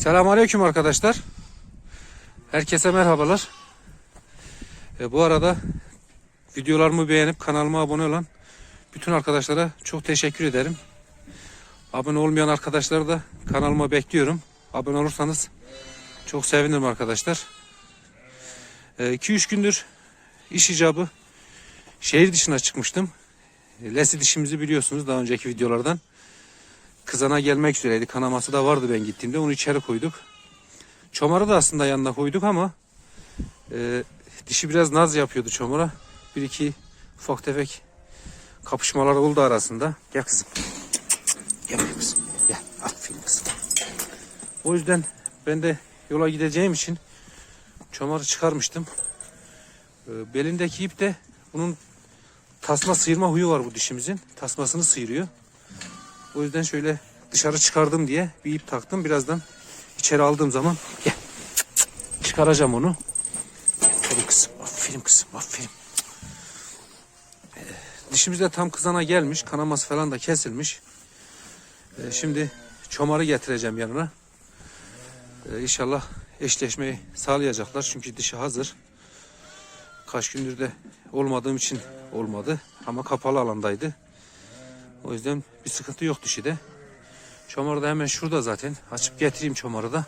Selamünaleyküm arkadaşlar. Herkese merhabalar. E, bu arada videolarımı beğenip kanalıma abone olan bütün arkadaşlara çok teşekkür ederim. Abone olmayan arkadaşları da kanalıma bekliyorum. Abone olursanız çok sevinirim arkadaşlar. 2-3 gündür iş icabı şehir dışına çıkmıştım. E, Lesi dişimizi biliyorsunuz daha önceki videolardan. Kızana gelmek üzereydi. Kanaması da vardı ben gittiğimde. Onu içeri koyduk. Çomarı da aslında yanına koyduk ama e, dişi biraz naz yapıyordu çomara. Bir iki ufak tefek kapışmalar oldu arasında. Gel kızım. Gel kızım. Gel. Aferin kızım. O yüzden ben de yola gideceğim için çomarı çıkarmıştım. E, belindeki ip de bunun tasma sıyırma huyu var bu dişimizin. Tasmasını sıyırıyor. O yüzden şöyle dışarı çıkardım diye bir ip taktım. Birazdan içeri aldığım zaman gel. Çıkaracağım onu. Aferin kızım. Aferin kızım. Aferin. Ee, Dişimiz de tam kızana gelmiş. Kanaması falan da kesilmiş. Ee, Şimdi çomarı getireceğim yanına. Ee, İnşallah eşleşmeyi sağlayacaklar. Çünkü dişi hazır. Kaç gündür de olmadığım için olmadı. Ama kapalı alandaydı. O yüzden bir sıkıntı yok dişide. Çomarı da hemen şurada zaten. Açıp getireyim çomarı da.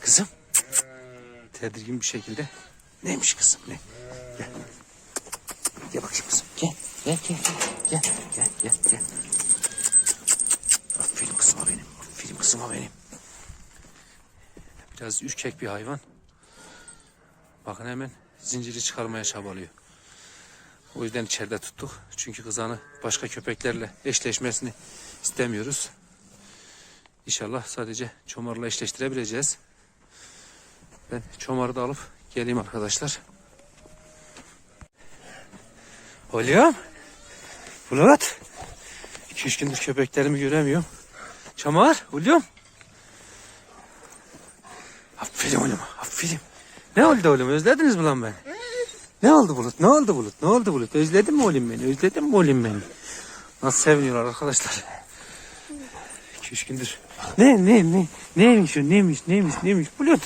Kızım. cık. Tedirgin bir şekilde. Neymiş kızım ne? Gel. Gel bakayım kızım. Gel. Gel gel gel. Gel gel gel gel. Aferin kızıma benim. Aferin kızıma benim. Biraz ürkek bir hayvan. Bakın hemen zinciri çıkarmaya çabalıyor. O yüzden içeride tuttuk. Çünkü kızanı başka köpeklerle eşleşmesini istemiyoruz. İnşallah sadece çomarla eşleştirebileceğiz. Ben çomarı da alıp geleyim arkadaşlar. Oğlum. Bulut. 2-3 gündür köpeklerimi göremiyorum. Çamar. Oğlum. Aferin oğlum. Aferin. Ne oldu oğlum? Özlediniz mi lan beni? Ne oldu Bulut? Ne oldu Bulut? Ne oldu Bulut? Özledin mi oğlum beni? Özledin mi oğlum beni? Nasıl seviniyorlar arkadaşlar? 2-3 gündür. Ne ne ne? Neymiş o? Neymiş? Neymiş? Neymiş? Bulut.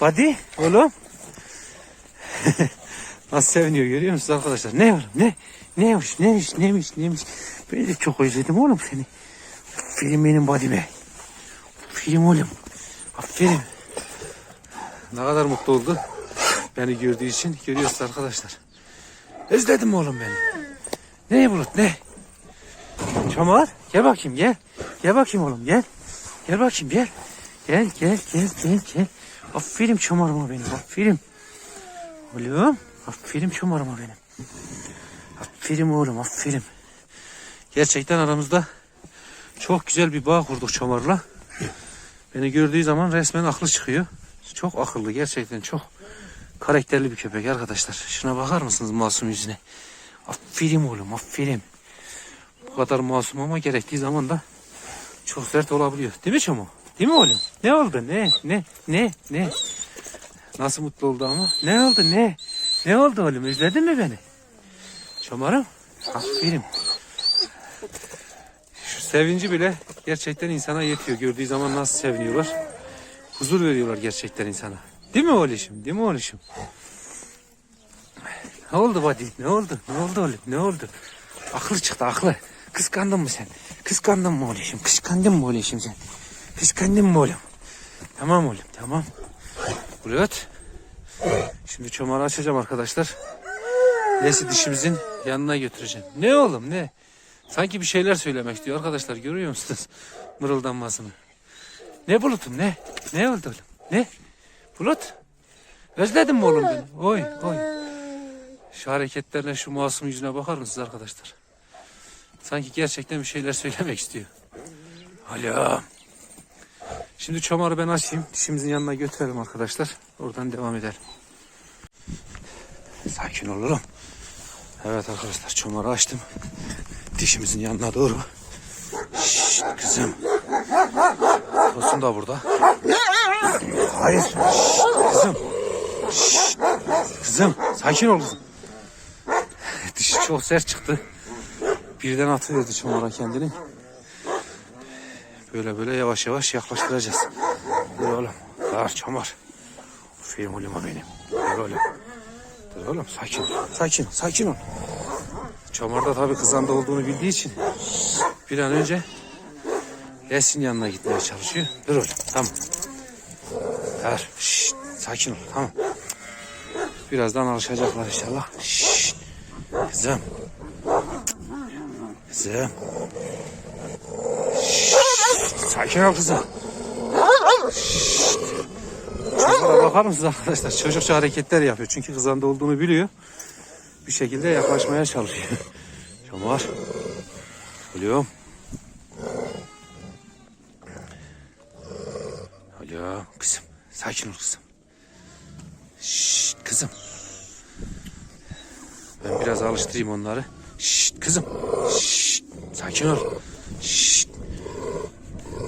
Body oğlum. Nasıl seviniyor görüyor musunuz arkadaşlar? Ne oğlum? Ne? Neymiş? Neymiş? Neymiş? Neymiş? Ben de çok özledim oğlum seni. Aferin benim body be. Aferin oğlum. Aferin. Ne kadar mutlu oldu. Beni gördüğü için görüyorsunuz arkadaşlar. Özledim oğlum beni. Ne bulut ne? Çamar gel bakayım gel. Gel bakayım oğlum gel. Gel bakayım gel. Gel gel gel gel gel. Aferin çomarıma benim aferin. Oğlum aferin çomarıma benim. Aferin oğlum aferin. Gerçekten aramızda çok güzel bir bağ kurduk çomarla. Beni gördüğü zaman resmen aklı çıkıyor. Çok akıllı gerçekten çok karakterli bir köpek arkadaşlar. Şuna bakar mısınız masum yüzüne? Aferin oğlum aferin. Bu kadar masum ama gerektiği zaman da çok sert olabiliyor. Değil mi Çomo? Değil mi oğlum? Ne oldu? Ne? Ne? Ne? Ne? Nasıl mutlu oldu ama? Ne oldu? Ne? Ne oldu oğlum? Özledin mi beni? Çomarım? Aferin. Şu sevinci bile gerçekten insana yetiyor. Gördüğü zaman nasıl seviniyorlar. Huzur veriyorlar gerçekten insana. Değil mi oğlum? Değil mi oğlum? Ne oldu Badi? Ne oldu? Ne oldu oğlum? Ne oldu? Aklı çıktı aklı. Kıskandın mı sen? Kıskandın mı oğlum? Kıskandın mı oğlum sen? Kıskandın mı oğlum? Tamam oğlum tamam. Bulut. Şimdi çomağı açacağım arkadaşlar. Nesi dişimizin yanına götüreceğim. Ne oğlum ne? Sanki bir şeyler söylemek istiyor arkadaşlar görüyor musunuz? Mırıldanmasını. Ne bulutum ne? Ne oldu oğlum? Ne? Bulut? Özledin mi oğlum beni? Oy oy. Şu hareketlerle şu masum yüzüne bakar mısınız arkadaşlar? Sanki gerçekten bir şeyler söylemek istiyor. Alo. Şimdi çomarı ben açayım. Dişimizin yanına götürelim arkadaşlar. Oradan devam edelim. Sakin olalım. Evet arkadaşlar çomarı açtım. Dişimizin yanına doğru. Şşt kızım. Tosun da burada. Hayır. Şşt, kızım. Şşt, kızım. Sakin ol kızım. Dişi çok sert çıktı. Birden atıyordu çomara kendini. Böyle böyle yavaş yavaş yaklaştıracağız. Dur oğlum. Kar çamar. Aferin oğlum benim. Dur oğlum. Dur oğlum sakin ol. Sakin ol. Sakin ol. Çamarda tabii kızanda olduğunu bildiği için bir an önce Lesin yanına gitmeye çalışıyor. Dur oğlum. Tamam. Dur. Şşt, sakin ol. Tamam. Birazdan alışacaklar inşallah. Şşt. Kızım. Kızım. Şşt. Sakin ol kızım. Şşt. Bakar mısınız arkadaşlar? Çocukça hareketler yapıyor. Çünkü kızanda olduğunu biliyor. Bir şekilde yaklaşmaya çalışıyor. Çamar. Geliyorum. Alo kızım. Sakin ol kızım. Şşt kızım. Ben biraz alıştırayım onları. Şşt kızım. Şşt. Sakin ol. Şşt.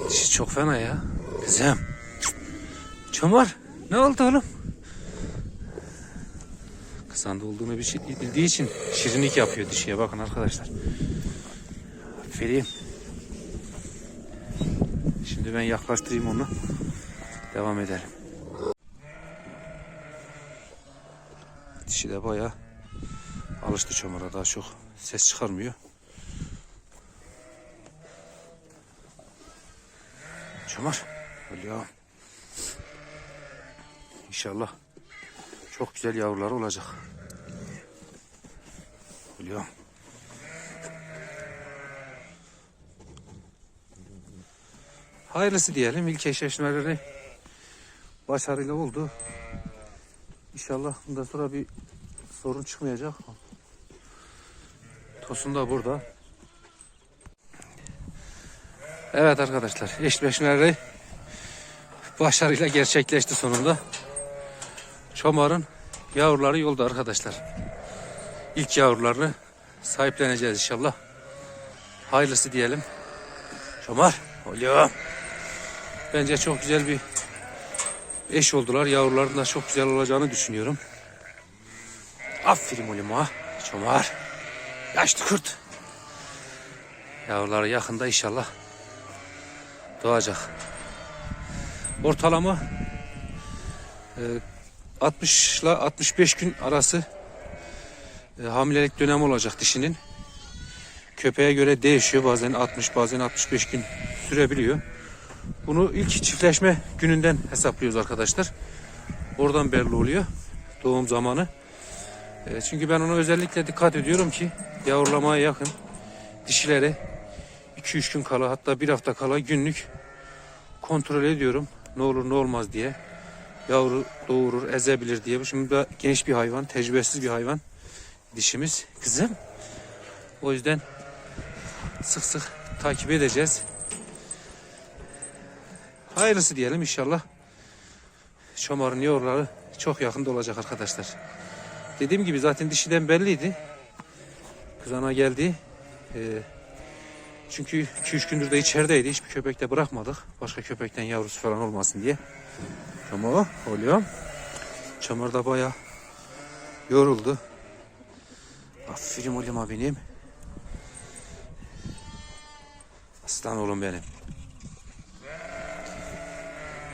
Şşt çok fena ya. Kızım. Çomar. Ne oldu oğlum? Kızanda olduğunu bir şey bildiği için şirinlik yapıyor dişiye bakın arkadaşlar. Aferin. Şimdi ben yaklaştırayım onu. Devam edelim. Dişi de bayağı alıştı çomara daha çok ses çıkarmıyor. Çomar. Alo. İnşallah çok güzel yavruları olacak. Alo. Hayırlısı diyelim. İlk eşleşmeleri başarıyla oldu. İnşallah bundan sonra bir sorun çıkmayacak. Tosun da burada. Evet arkadaşlar eşleşmeleri başarıyla gerçekleşti sonunda. Çomar'ın yavruları yolda arkadaşlar. İlk yavrularını sahipleneceğiz inşallah. Hayırlısı diyelim. Çomar. Oluyor. Bence çok güzel bir eş oldular. Yavruların da çok güzel olacağını düşünüyorum. Aferin oğlum ha. Çomar. Yaşlı kurt. Yavruları yakında inşallah doğacak. Ortalama e, 60 ile 65 gün arası e, hamilelik dönemi olacak dişinin. Köpeğe göre değişiyor. Bazen 60 bazen 65 gün sürebiliyor. Bunu ilk çiftleşme gününden hesaplıyoruz arkadaşlar. Oradan belli oluyor doğum zamanı. E, çünkü ben ona özellikle dikkat ediyorum ki yavrulamaya yakın dişileri 2-3 gün kala hatta bir hafta kala günlük kontrol ediyorum. Ne olur ne olmaz diye. Yavru doğurur, ezebilir diye. Şimdi da genç bir hayvan, tecrübesiz bir hayvan. Dişimiz, kızım. O yüzden sık sık takip edeceğiz. Hayırlısı diyelim inşallah. Çomar'ın yavruları çok yakında olacak arkadaşlar. Dediğim gibi zaten dişiden belliydi. Kızana geldi. Ee, çünkü 2-3 gündür de içerideydi. Hiçbir köpek de bırakmadık. Başka köpekten yavrusu falan olmasın diye. Ama oluyor. Çamur da bayağı yoruldu. Aferin oğlum benim. Aslan oğlum benim.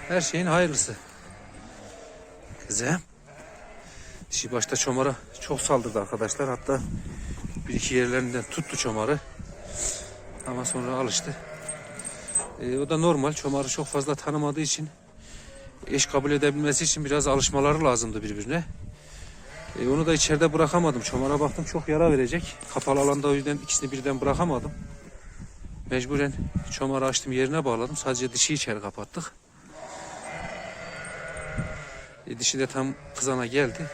Her şeyin hayırlısı. Kızım. Dişi başta çomara çok saldırdı arkadaşlar. Hatta bir iki yerlerinden tuttu çomarı. Ama sonra alıştı. E, o da normal. Çomarı çok fazla tanımadığı için eş kabul edebilmesi için biraz alışmaları lazımdı birbirine. E, onu da içeride bırakamadım. Çomara baktım çok yara verecek. Kapalı alanda o yüzden ikisini birden bırakamadım. Mecburen çomarı açtım yerine bağladım. Sadece dişi içeri kapattık. E, dişi de tam kızana geldi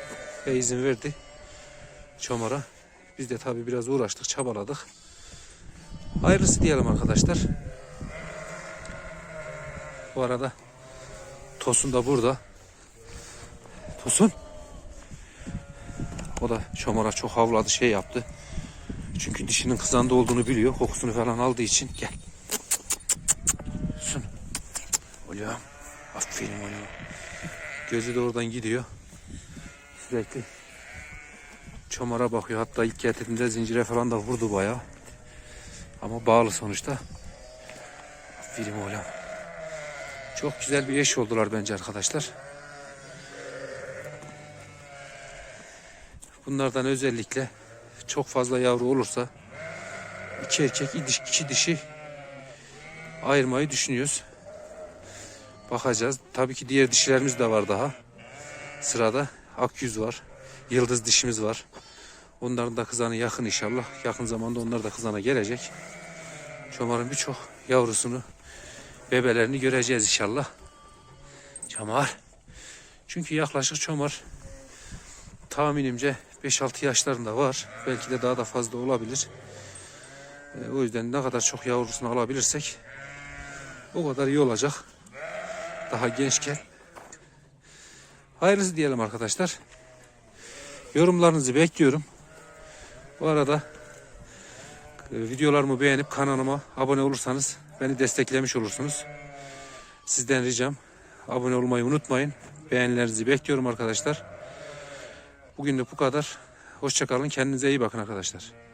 ve izin verdi çomara. Biz de tabii biraz uğraştık, çabaladık. Hayırlısı diyelim arkadaşlar. Bu arada Tosun da burada. Tosun. O da çomara çok havladı şey yaptı. Çünkü dişinin kızanda olduğunu biliyor. Kokusunu falan aldığı için. Gel. Tosun. Oluyor. Aferin oluyor. Gözü de oradan gidiyor. Sürekli çomara bakıyor. Hatta ilk getirdiğinde zincire falan da vurdu bayağı. Ama bağlı sonuçta. Aferin oğlum. Çok güzel bir eş oldular bence arkadaşlar. Bunlardan özellikle çok fazla yavru olursa iki erkek iki dişi ayırmayı düşünüyoruz. Bakacağız. Tabii ki diğer dişilerimiz de var daha. Sırada akyüz var. Yıldız dişimiz var. Onların da kızanı yakın inşallah. Yakın zamanda onlar da kızana gelecek. Çomar'ın birçok yavrusunu, bebelerini göreceğiz inşallah. Çomar. Çünkü yaklaşık Çomar tahminimce 5-6 yaşlarında var. Belki de daha da fazla olabilir. E, o yüzden ne kadar çok yavrusunu alabilirsek o kadar iyi olacak. Daha gençken. Hayırlısı diyelim arkadaşlar. Yorumlarınızı bekliyorum. Bu arada e, videolarımı beğenip kanalıma abone olursanız beni desteklemiş olursunuz. Sizden ricam abone olmayı unutmayın. Beğenilerinizi bekliyorum arkadaşlar. Bugünlük bu kadar. Hoşçakalın. Kendinize iyi bakın arkadaşlar.